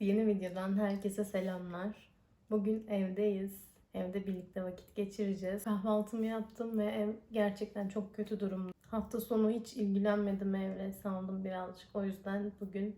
Instagram'dan herkese selamlar. Bugün evdeyiz. Evde birlikte vakit geçireceğiz. Kahvaltımı yaptım ve ev gerçekten çok kötü durumda. Hafta sonu hiç ilgilenmedim evle. Saldım birazcık. O yüzden bugün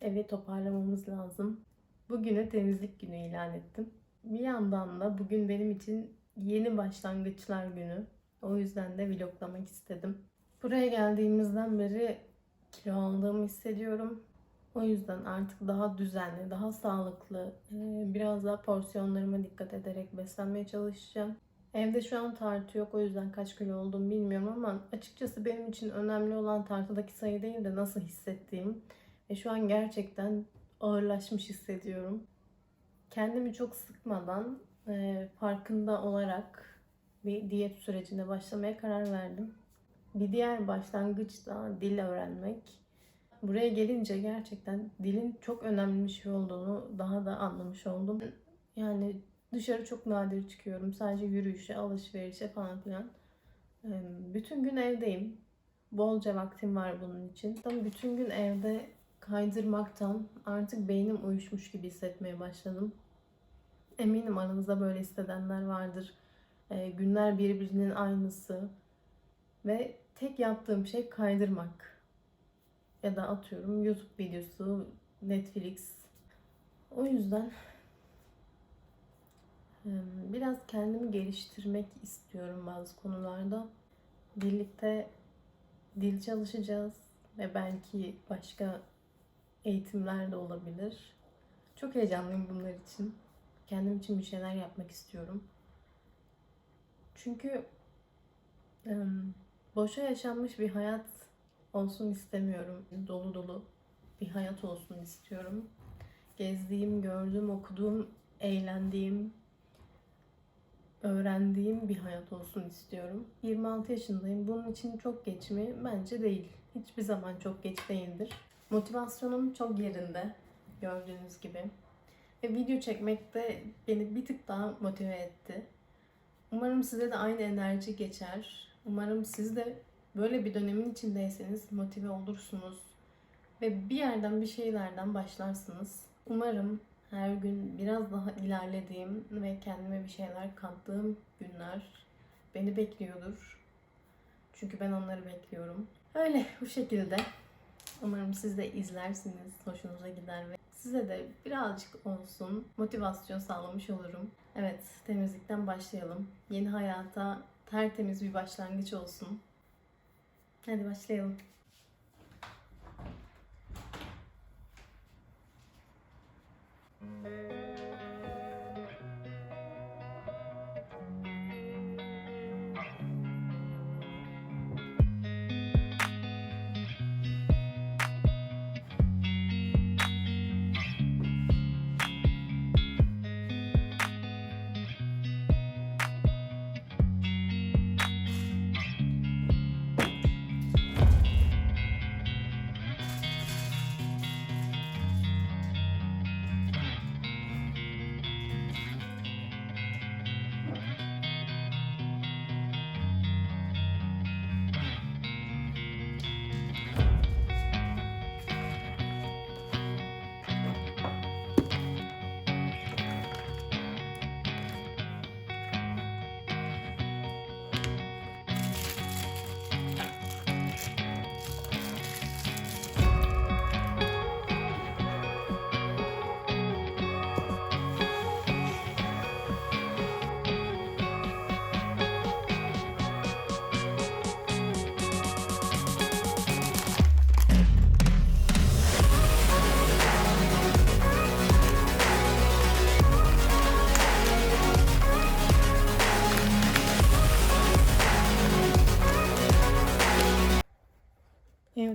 evi toparlamamız lazım. Bugünü temizlik günü ilan ettim. Bir yandan da bugün benim için yeni başlangıçlar günü. O yüzden de vloglamak istedim. Buraya geldiğimizden beri kilo aldığımı hissediyorum. O yüzden artık daha düzenli, daha sağlıklı, e, biraz daha porsiyonlarıma dikkat ederek beslenmeye çalışacağım. Evde şu an tartı yok o yüzden kaç kilo olduğumu bilmiyorum ama açıkçası benim için önemli olan tartıdaki sayı değil de nasıl hissettiğim. Ve şu an gerçekten ağırlaşmış hissediyorum. Kendimi çok sıkmadan, e, farkında olarak bir diyet sürecine başlamaya karar verdim. Bir diğer başlangıç da dil öğrenmek. Buraya gelince gerçekten dilin çok önemli bir şey olduğunu daha da anlamış oldum. Yani dışarı çok nadir çıkıyorum. Sadece yürüyüşe, alışverişe falan filan. Bütün gün evdeyim. Bolca vaktim var bunun için. Ama bütün gün evde kaydırmaktan artık beynim uyuşmuş gibi hissetmeye başladım. Eminim aranızda böyle hissedenler vardır. Ee, Günler birbirinin aynısı. Ve tek yaptığım şey kaydırmak. Ya da atıyorum YouTube videosu, Netflix. O yüzden biraz kendimi geliştirmek istiyorum bazı konularda. Birlikte dil çalışacağız ve belki başka eğitimler de olabilir. Çok heyecanlıyım bunlar için. Kendim için bir şeyler yapmak istiyorum. Çünkü boşa yaşanmış bir hayat olsun istemiyorum. Dolu dolu bir hayat olsun istiyorum. Gezdiğim, gördüğüm, okuduğum, eğlendiğim, öğrendiğim bir hayat olsun istiyorum. 26 yaşındayım. Bunun için çok geç mi? Bence değil. Hiçbir zaman çok geç değildir. Motivasyonum çok yerinde. Gördüğünüz gibi. Ve video çekmek de beni bir tık daha motive etti. Umarım size de aynı enerji geçer. Umarım siz de böyle bir dönemin içindeyseniz motive olursunuz ve bir yerden bir şeylerden başlarsınız. Umarım her gün biraz daha ilerlediğim ve kendime bir şeyler kattığım günler beni bekliyordur. Çünkü ben onları bekliyorum. Öyle bu şekilde. Umarım siz de izlersiniz, hoşunuza gider ve size de birazcık olsun motivasyon sağlamış olurum. Evet, temizlikten başlayalım. Yeni hayata tertemiz bir başlangıç olsun. Hadi başlayalım.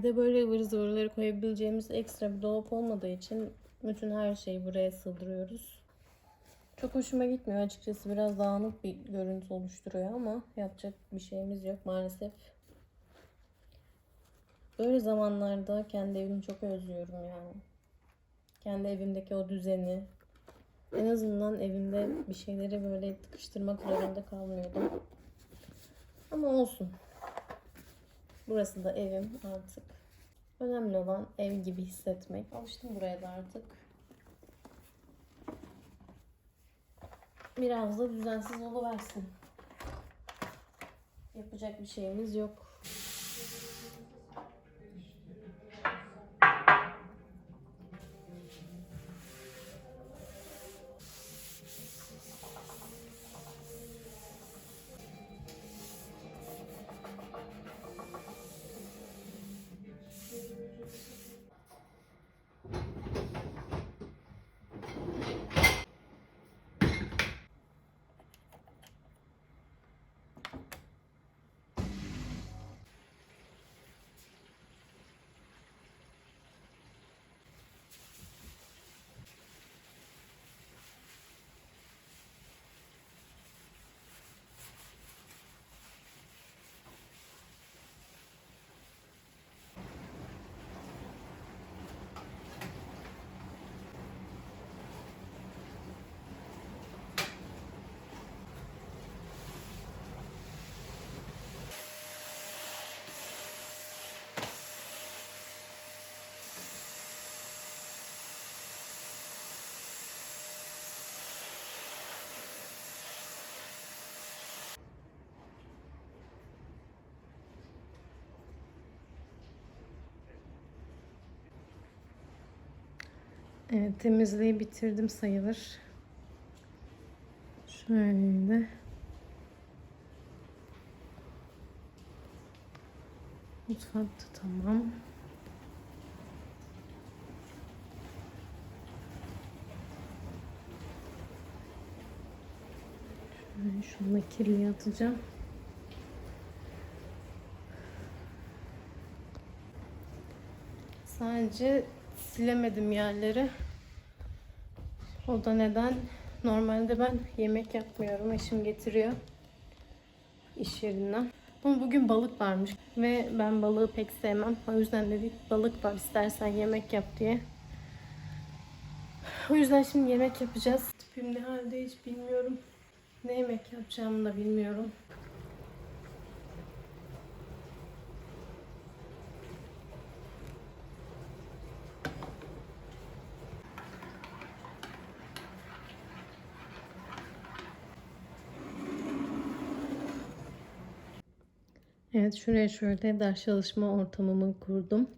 Evde böyle ıvır zıvırları koyabileceğimiz ekstra bir dolap olmadığı için bütün her şeyi buraya sığdırıyoruz. Çok hoşuma gitmiyor açıkçası. Biraz dağınık bir görüntü oluşturuyor ama yapacak bir şeyimiz yok maalesef. Böyle zamanlarda kendi evimi çok özlüyorum yani. Kendi evimdeki o düzeni. En azından evimde bir şeyleri böyle tıkıştırmak zorunda kalmıyordum. Ama olsun. Burası da evim artık. Önemli olan ev gibi hissetmek. Alıştım buraya da artık. Biraz da düzensiz oluversin. Yapacak bir şeyimiz yok. Evet temizliği bitirdim sayılır. Şöyle. Mutfakta tamam. Şöyle şunu da kirliye atacağım. Sadece silemedim yerleri. O da neden? Normalde ben yemek yapmıyorum. Eşim getiriyor iş yerinden. Ama bugün balık varmış ve ben balığı pek sevmem. O yüzden dedik balık var istersen yemek yap diye. O yüzden şimdi yemek yapacağız. Tipim ne halde hiç bilmiyorum. Ne yemek yapacağımı da bilmiyorum. Evet şuraya şöyle ders çalışma ortamımı kurdum.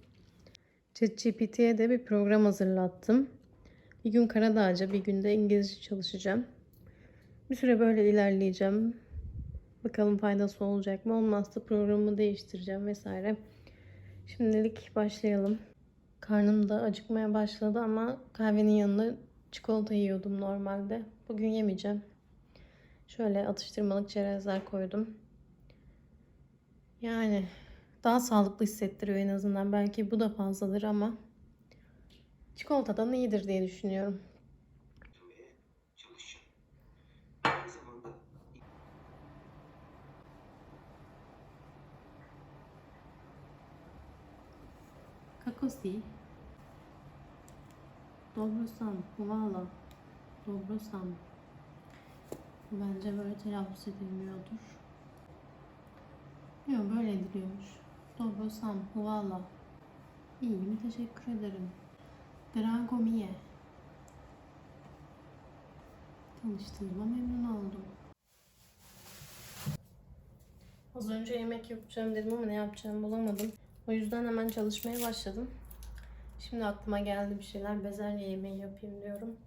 ChatGPT'ye de bir program hazırlattım. Bir gün Karadağca, bir günde İngilizce çalışacağım. Bir süre böyle ilerleyeceğim. Bakalım faydası olacak mı? Olmazsa programı değiştireceğim vesaire. Şimdilik başlayalım. Karnım da acıkmaya başladı ama kahvenin yanında çikolata yiyordum normalde. Bugün yemeyeceğim. Şöyle atıştırmalık çerezler koydum. Yani daha sağlıklı hissettiriyor en azından. Belki bu da fazladır ama çikolatadan iyidir diye düşünüyorum. Kakosi. Dobrosan. Hvala. Dobrosan. Bence böyle telaffuz edilmiyordur. Yok böyle ediliyormuş. Dobrosan. Hvala. İyiyim. Teşekkür ederim. Dragomiye. Tanıştığıma memnun oldum. Az önce yemek yapacağım dedim ama ne yapacağımı bulamadım. O yüzden hemen çalışmaya başladım. Şimdi aklıma geldi bir şeyler bezelye yemeği yapayım diyorum.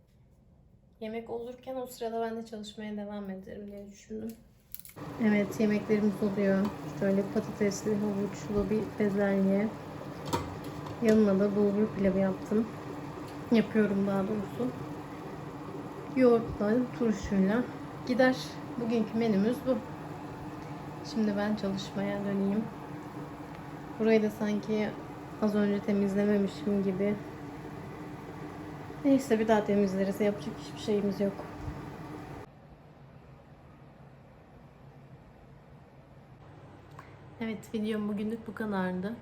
Yemek olurken o sırada ben de çalışmaya devam ederim diye düşündüm. Evet yemeklerimiz oluyor. Şöyle patatesli, havuçlu bir bezelye. Yanına da bulgur pilavı yaptım. Yapıyorum daha doğrusu. Yoğurtla, turşuyla gider. Bugünkü menümüz bu. Şimdi ben çalışmaya döneyim. Burayı da sanki az önce temizlememişim gibi. Neyse bir daha temizleriz. Yapacak hiçbir şeyimiz yok. Evet videom bugünlük bu kadardı.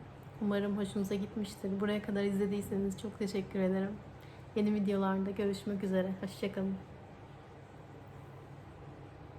Umarım hoşunuza gitmiştir. Buraya kadar izlediyseniz çok teşekkür ederim. Yeni videolarda görüşmek üzere. Hoşçakalın.